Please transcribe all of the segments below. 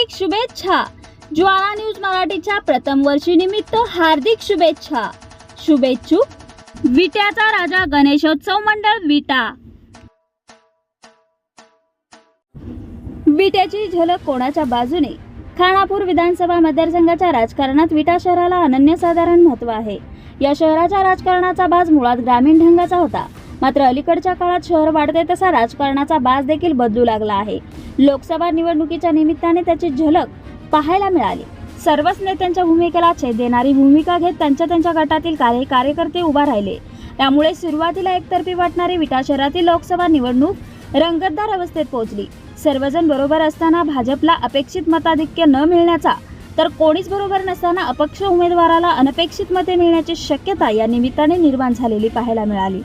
हार्दिक शुभेच्छा. ज्वाला न्यूज मराठीच्या प्रथम वर्षी निमित्त हार्दिक शुभेच्छा. शुभेच्छुक विट्याचा राजा गणेशोत्सव मंडळ विटा. विट्याची झलक कोणाच्या बाजूने? खानापूर विधानसभा मतदारसंघाच्या राजकारणात विटा शहराला अनन्यसाधारण महत्त्व आहे. या शहराच्या राजकारणाचा बाज मुळात ग्रामीण ढंगाचा होता. मात्र अलीकडच्या काळात शहर वाढते तसा राजकारणाचा बाज देखील बदलू लागला आहे. लोकसभा निवडणुकीच्या निमित्ताने त्याची झलक पाहायला मिळाली. सर्वच नेत्यांच्या भूमिकेला छेद देणारी भूमिका घेत त्यांच्या त्यांच्या गटातील काही कार्यकर्ते उभा राहिले. त्यामुळे सुरुवातीला एकतर्फी वाटणारी विटा शहरातील लोकसभा निवडणूक रंगतदार अवस्थेत पोहोचली. सर्वजण बरोबर असताना भाजपला अपेक्षित मताधिक्य न मिळण्याचा तर कोणीच बरोबर नसताना अपक्ष उमेदवाराला अनपेक्षित मते मिळण्याची शक्यता या निमित्ताने निर्माण झालेली पाहायला मिळाली.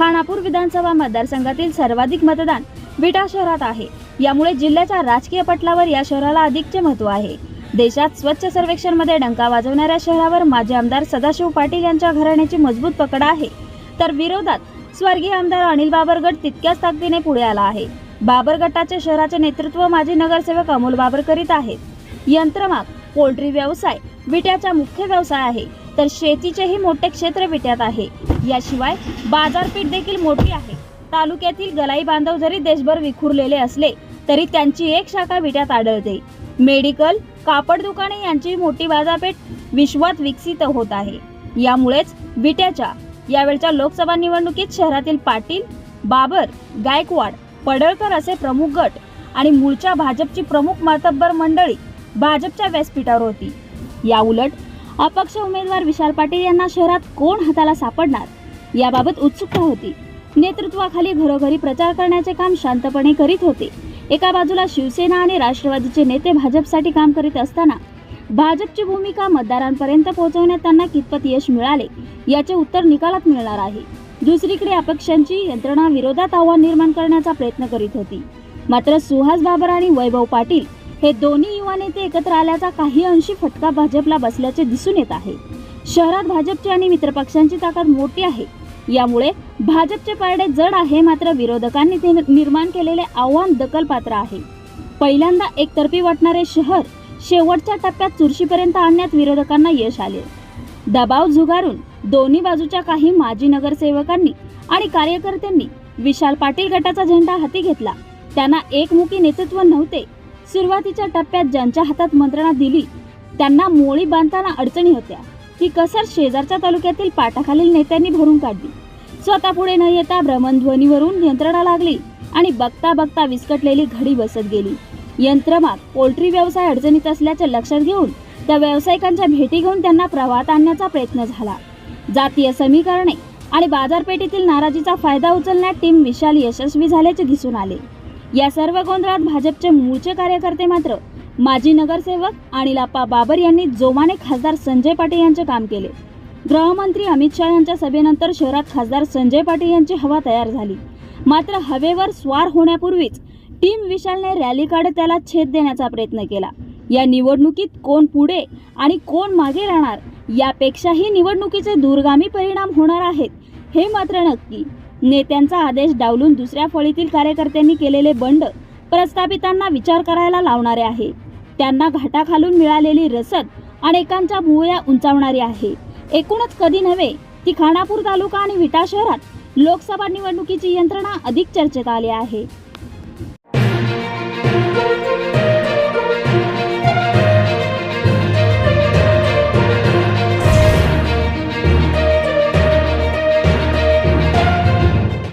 खानापूर विधानसभा मतदारसंघातील सर्वाधिक मतदान विटा शहरात आहे. यामुळे जिल्ह्याच्या राजकीय पटलावर या शहराला अधिकचे महत्त्व आहे. देशात स्वच्छ सर्वेक्षणमध्ये डंका वाजवणाऱ्या शहरावर माजी आमदार सदाशिव पाटील यांच्या घराण्याची मजबूत पकड आहे. तर विरोधात स्वर्गीय आमदार अनिल बाबरगड तितक्याच ताकदीने पुढे आला आहे. बाबर गटाचे शहराचे नेतृत्व माजी नगरसेवक अमोल बाबर करीत आहेत. यंत्रमाग पोल्ट्री व्यवसाय विट्याचा मुख्य व्यवसाय आहे. तर शेतीचेही मोठे क्षेत्र विट्यात आहे. याशिवाय बाजारपेठ देखील मोठी आहे. तालुक्यातील गलाई बांधव जरी देशभर विखुरलेले असले तरी त्यांची एक शाखा विट्यात आढळते. मेडिकल कापड दुकाने यांची मोठी बाजारपेठ विश्वात विकसित होत आहे. यामुळेच विट्याच्या यावेळच्या लोकसभा निवडणुकीत शहरातील पाटील बाबर गायकवाड पडळकर असे प्रमुख गट आणि मूळच्या भाजपची प्रमुख मातब्बर मंडळी भाजपच्या व्यासपीठावर होती. या उलट अपक्ष उमेदवार विशाल पाटील यांना शहरात कोण हाताला सापडणार? याबाबत उत्सुकता होती. नेतृत्वाखाली घरोघरी प्रचार करण्याचे काम शांतपणे करीत होते. एका बाजूला शिवसेना आणि राष्ट्रवादीचे नेते भाजपसाठी काम करीत असताना भाजपची भूमिका मतदारांपर्यंत पोहोचवण्यात त्यांना कितपत यश मिळाले याचे उत्तर निकालात मिळणार आहे. दुसरीकडे अपक्षांची यंत्रणा विरोधात आव्हान निर्माण करण्याचा प्रयत्न करीत होती. मात्र सुहास बाबर आणि वैभव पाटील हे दोन्ही युवा नेते एकत्र आल्याचा काही अंशी फटका भाजपला बसल्याचे दिसून येत आहे. शहरात भाजपची आणि मित्रपक्षांची ताकद मोठी आहे. यामुळे भाजपचे पारडे जड आहे मात्र विरोधकांनी ते निर्माण केलेले आव्हान दखलपात्र आहे. पहिल्यांदा एकतर्फी वाटणारे शहर शेवटच्या टप्प्यात चुरशीपर्यंत आणण्यात विरोधकांना यश आले. दबाव झुगारून दोन्ही बाजूच्या काही माजी नगरसेवकांनी आणि कार्यकर्त्यांनी विशाल पाटील गटाचा झेंडा हाती घेतला. त्यांना एकमुखी नेतृत्व नव्हते. सुरुवातीच्या टप्प्यात ज्यांच्या हातात मंत्रणा दिली त्यांना मोळी बांधताना अडचणी होत्या. ती कसर शेजारच्या तालुक्यातील पाटाखालील नेत्यांनी भरून काढली. स्वतः पुढे न येता भ्रमणध्वनीवरून यंत्रणा लागली आणि बघता बघता विस्कटलेली घडी बसत गेली. यंत्रमाग पोल्ट्री व्यवसाय अडचणीत असल्याचे लक्षात घेऊन त्या व्यावसायिकांच्या भेटी घेऊन त्यांना प्रवाहात आणण्याचा प्रयत्न झाला. जातीय समीकरणे आणि बाजारपेठेतील नाराजीचा फायदा उचलण्यात टीम विशाल यशस्वी झाल्याचे दिसून आले. या सर्व गोंधळात भाजपचे मूळचे कार्यकर्ते मात्र माजी नगरसेवक आणि लाप्पा बाबर यांनी जोमाने खासदार संजय पाटील यांचे काम केले. गृहमंत्री अमित शहा यांच्या सभेनंतर शहरात खासदार संजय पाटील यांची हवा तयार झाली. मात्र हवेवर स्वार होण्यापूर्वीच टीम विशालने रॅली काढत त्याला छेद देण्याचा प्रयत्न केला. या निवडणुकीत कोण पुढे आणि कोण मागे राहणार यापेक्षाही निवडणुकीचे दूरगामी परिणाम होणार आहेत हे मात्र नक्की नेत्यांचा आदेश डावलून दुसऱ्या फळीतील कार्यकर्त्यांनी केलेले बंड प्रस्थापितांना विचार करायला लावणारे आहे. त्यांना घाटाखालून मिळालेली रसद अनेकांच्या भुवया उंचावणारी आहे. एकूणच कधी नव्हे ती खानापूर तालुका आणि विटा शहरात लोकसभा निवडणुकीची यंत्रणा अधिक चर्चेत आली आहे.